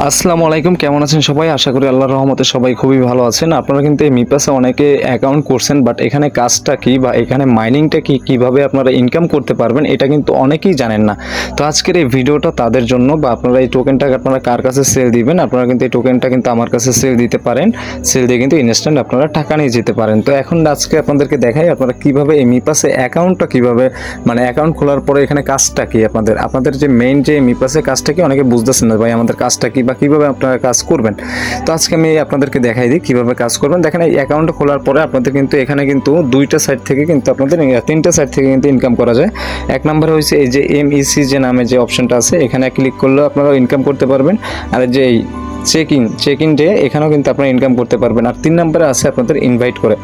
আসসালামু আলাইকুম, কেমন আছেন সবাই? আশা করি আল্লাহর রহমতে সবাই খুবই ভালো আছেন। আপনারা কিন্তু এই মিপাসে অনেকে অ্যাকাউন্ট করছেন বাট এখানে কাজটা কি বা এখানে মাইনিংটা কি, কীভাবে আপনারা ইনকাম করতে পারবেন, এটা কিন্তু অনেকেই জানেন না। তো আজকের এই ভিডিওটা তাদের জন্য বা আপনারা এই টোকেনটাকে আপনারা কার কাছে সেল দিবেন, আপনারা কিন্তু এই টোকেনটা কিন্তু আমার কাছে সেল দিতে পারেন। সেল দিয়ে কিন্তু ইনস্ট্যান্ট আপনারা টাকা নিয়ে যেতে পারেন। তো এখন আজকে আপনাদেরকে দেখাই আপনারা কীভাবে এই মিপাসে অ্যাকাউন্টটা কীভাবে মানে অ্যাকাউন্ট খোলার পরে এখানে কাজটা কি আপনাদের? আপনাদের যে মেইন যে মিপাসে কাজটা কি, অনেকে বুঝতেছেন না, ভাই, আমাদের কাজটা কি বা কীভাবে আপনারা কাজ করবেন। তো আজকে আমি আপনাদেরকে দেখাই দিই কীভাবে কাজ করবেন। দেখেন এই অ্যাকাউন্ট খোলার পরে আপনাদের কিন্তু এখানে কিন্তু দুইটা সাইড থেকে কিন্তু আপনাদের তিনটা সাইড থেকে কিন্তু ইনকাম করা যায়। এক নম্বরে হয়েছে এই যে এমইসি যে নামে যে অপশনটা আছে, এখানে ক্লিক করলেও আপনারা ইনকাম করতে পারবেন। আর যে check in check in day এখানেও কিন্তু আপনারা ইনকাম করতে পারবেন। আর তিন নম্বরে আছে আপনাদের ইনভাইট করে।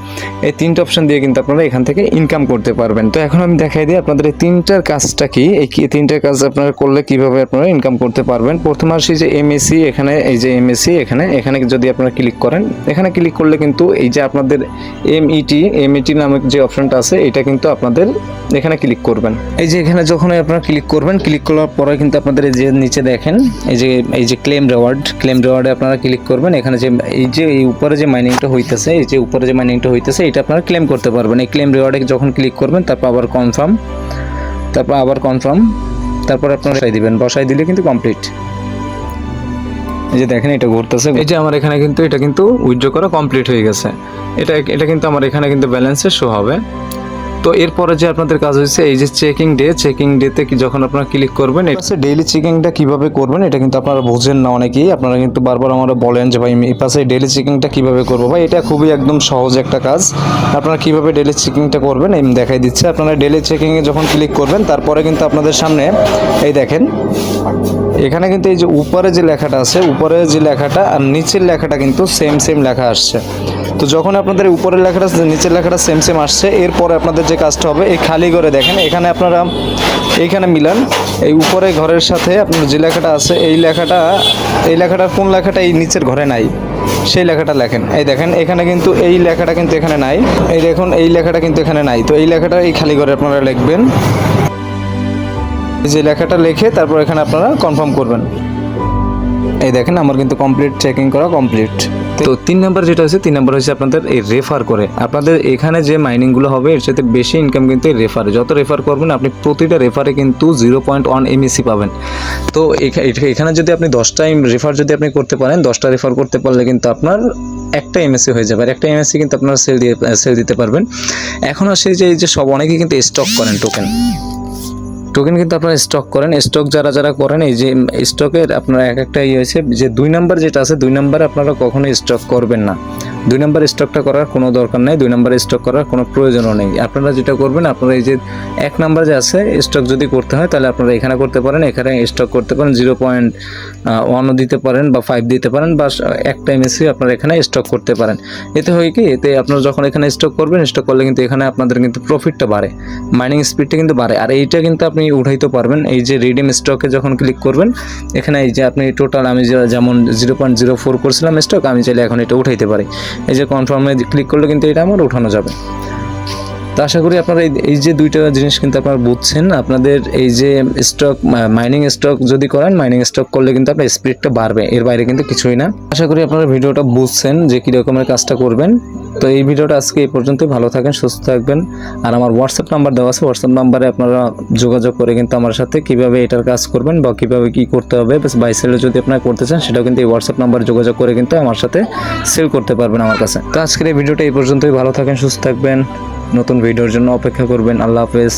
এই তিনটা অপশন দিয়ে কিন্তু আপনারা এখান থেকে ইনকাম করতে পারবেন। তো এখন আমি দেখাই দিই আপনাদের এই তিনটার কাজটা কি, এই তিনটার কাজ আপনারা করলে কীভাবে আপনারা ইনকাম করতে পারবেন? প্রথমে আসি যে এমএসসি এখানে এই যে এমএসসি এখানে এখানে যদি আপনারা ক্লিক করেন, এখানে ক্লিক করলে কিন্তু এই যে আপনাদের এমইটি এমইটি নামক যে অপশনটা আছে, এটা কিন্তু আপনাদের এখানে ক্লিক করবেন। এই যে এখানে যখন আপনারা ক্লিক করবেন ক্লিক করার পরে কিন্তু আপনাদের এই যে নিচে দেখেন, এই যে এই যে ক্লেম রেওয়ার্ড ক্লেম রেওয়ার্ডে আপনারা ক্লিক করবেন, এখানে যে এই যে, এই উপরে যে মাইনিংটা হইতেছে, এই যে উপরে যে মাইনিংটা হইতেছে, এটা আপনারা ক্লেম করতে পারবেন। এই ক্লেম রেওয়ার্ডে যখন ক্লিক করবেন, তারপর আবার কনফার্ম তারপর আবার কনফার্ম তারপর আপনারা বসাই দিবেন। বসাই দিলে কিন্তু কমপ্লিট এই যে দেখেন, এটা ঘুরতেছে। এই যে আমার এখানে কিন্তু, এটা কিন্তু উইথড্র করা কমপ্লিট হয়ে গেছে। এটা এটা কিন্তু আমার এখানে কিন্তু ব্যালেন্সে শো হবে। তো এরপরে যে আপনাদের কাজ হয়েছে, এই যে চেকিং ডে চেকিং ডেতে যখন আপনারা ক্লিক করবেন এটা হচ্ছে ডেইলি চেকিংটা কীভাবে করবেন, এটা কিন্তু আপনারা বোঝেন না অনেকেই। আপনারা কিন্তু বারবার আমরা বলেন যে, ভাই, এই পাশে ডেইলি চেকিংটা কীভাবে করব? ভাই, এটা খুবই একদম সহজ একটা কাজ। আপনারা কীভাবে ডেইলি চেকিংটা করবেন, এই দেখাই দিচ্ছে। আপনারা ডেইলি চেকিংয়ে যখন ক্লিক করবেন, তারপরে কিন্তু আপনাদের সামনে, এই দেখেন, এখানে কিন্তু এই যে উপরে যে লেখাটা আছে, উপরে যে লেখাটা আর নিচের লেখাটা কিন্তু সেম সেম লেখা আসছে। তো যখন আপনাদের উপরের লেখাটা নিচের লেখাটা সেম সেম আসছে, এরপরে আপনাদের যে কাজটা হবে, এই খালি ঘরে দেখেন, এখানে আপনারা, এইখানে মিলান, এই উপরে ঘরের সাথে আপনার যে লেখাটা আছে, এই লেখাটা, এই লেখাটার কোন লেখাটা এই নিচের ঘরে নাই, সেই লেখাটা লেখেন। এই দেখেন, এখানে কিন্তু এই লেখাটা কিন্তু এখানে নাই, এই দেখুন, এই লেখাটা কিন্তু এখানে নাই, তো এই লেখাটা এই খালি ঘরে আপনারা লিখবেন। যে লেখাটা লিখে তারপর এখানে আপনারা কনফার্ম করবেন। এই দেখেন, আমার কিন্তু কমপ্লিট চেকিং করা কমপ্লিট তো তিন নাম্বার যেটা হচ্ছে, তিন নাম্বার হচ্ছে আপনাদের এই রেফার করে। আপনাদের এখানে যে মাইনিংগুলো হবে, এর সাথে বেশি ইনকাম কিন্তু এই রেফারে যত রেফার করবেন, আপনি প্রতিটা রেফারে কিন্তু জিরো পয়েন্ট ওয়ান এমএসি পাবেন। তো এখা- এখা- এখানে যদি আপনি দশটা রেফার যদি আপনি করতে পারেন, দশটা রেফার করতে পারলে কিন্তু আপনার একটা এমএসসি হয়ে যাবে। আর একটা এমএসসি কিন্তু আপনারা সেল দিয়ে সেল দিতে পারবেন। এখন আসে যে, এই যে সব অনেকেই কিন্তু স্টক করেন টোকেন টোকেন কিন্তু আপনারা স্টক করেন। স্টক যারা যারা করেন, এই যে স্টকের আপনার এক একটা ইয়ে হয়েছে যে দুই নাম্বার যেটা আছে, দুই নাম্বার আপনারা কখনোই স্টক করবেন না। দুই নম্বর স্টকটা করার কোনো দরকার নেই, দুই নাম্বার স্টক করার কোনো প্রয়োজনও নেই। আপনারা যেটা করবেন, আপনারা এই যে এক নাম্বার যে আছে, স্টক যদি করতে হয়, তাহলে আপনারা এখানে করতে পারেন, এখানে স্টক করতে পারেন, জিরো পয়েন্ট ওয়ানও দিতে পারেন বা ফাইভ দিতে পারেন, বা একটা এমএসসি আপনারা এখানে স্টক করতে পারেন। এতে হয় কি, এতে আপনারা যখন এখানে স্টক করবেন, স্টক করলে কিন্তু এখানে আপনাদের কিন্তু প্রফিটটা বাড়ে মাইনিং স্পিডটা কিন্তু বাড়ে। আর এইটা কিন্তু আপনি উঠাইতে পারবেন, এই যে রিডিম স্টকে যখন ক্লিক করবেন, এখানে এই যে আপনি টোটাল আমি যেমন জিরো পয়েন্ট জিরো ফোর করছিলাম স্টক আমি চাইলে এখন এটা উঠাইতে পারি। এই যে কনফার্মে ক্লিক করলে কিন্তু এটা আমার উঠানো যাবে। তো আশা করি আপনারা এই- যে দুইটা জিনিস কিন্তু আপনারা বুঝছেন, আপনাদের এই যে স্টক মাইনিং স্টক যদি করেন মাইনিং স্টক করলে কিন্তু আপনার স্পিডটা বাড়বে, এর বাইরে কিন্তু কিছুই না। আশা করি আপনারা ভিডিওটা বুঝছেন যে কী রকমের কাজটা করবেন। তো এই ভিডিওটা আজকে এই পর্যন্তই, ভালো থাকেন, সুস্থ থাকবেন। আর আমার হোয়াটসঅ্যাপ নাম্বার দেওয়া আছে হোয়াটসঅ্যাপ নাম্বারে আপনারা যোগাযোগ করে কিন্তু আমার সাথে কীভাবে এটার কাজ করবেন বা কীভাবে কি করতে হবে বাই সেলে যদি আপনারা করতে চান, সেটাও কিন্তু এই হোয়াটসঅ্যাপ নাম্বারে যোগাযোগ করে কিন্তু আমার সাথে সেল করতে পারবেন আমার কাছে। তো আজকের এই ভিডিওটা এই পর্যন্তই, ভালো থাকেন, সুস্থ থাকবেন। নতুন ভিডিওর জন্য অপেক্ষা করবেন। আল্লাহ হাফেজ।